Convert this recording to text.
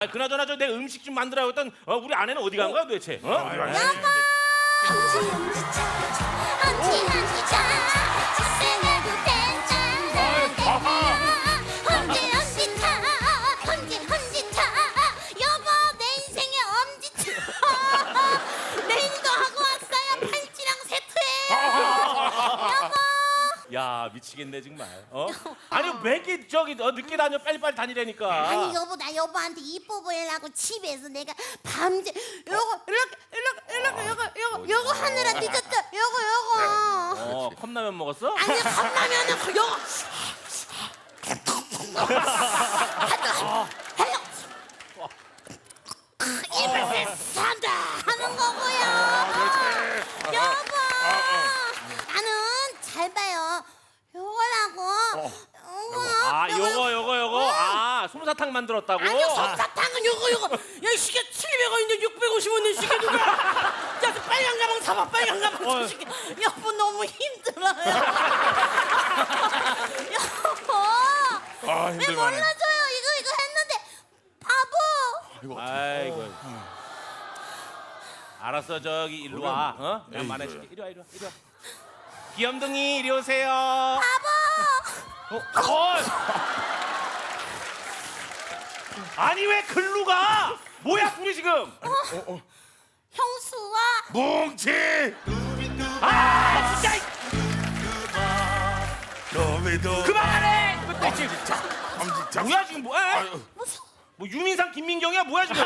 아, 그나저나 저 내 음식 좀 만들라고 했던 어, 우리 아내는 어디 간 거야 도대체? 어? 엄 야 미치겠네 정말. 어? 아니 왜 이렇게 저기 어, 늦게 다녀 빨리빨리 다니라니까. 아니 여보 나 여보한테 이뻐 보이려고 집에서 내가 밤새 요거 이렇게 이렇게 이렇게 요거 요거 요거 하느라 늦었다 요거 요거 어 컵라면 먹었어? 아니 컵라면은 그 요거 입을 산다 하는 거고요 여보 나는 잘 봐요 요거라고 요거 아 요거 요거 요거 아 솜사탕 만들었다고? 아니요 솜사탕은 요거 요거 야 시계 700원인데 650원인데 시계 누가 야그 빨간 가방 사봐 빨간 가방 어. 저 시계 여보 너무 힘들어요 여보 아 왜. 몰라줘요 이거 이거 했는데 바보 아이고. 알았어 저기 일로 와. 어? 내가 말해줄게. 이리 와 이리 와 이리 와. 귀염둥이 이리 오세요. 바보 어? 어? 아니 왜 글로 가? 뭐야 둘이 지금? 형수와 뭉치. 아 진짜 이- 너희도 그만해. 그때 지금 엄지 차. 뭐야 지금 뭐야? 무슨 뭐 유민상 김민경이야 뭐야 지금?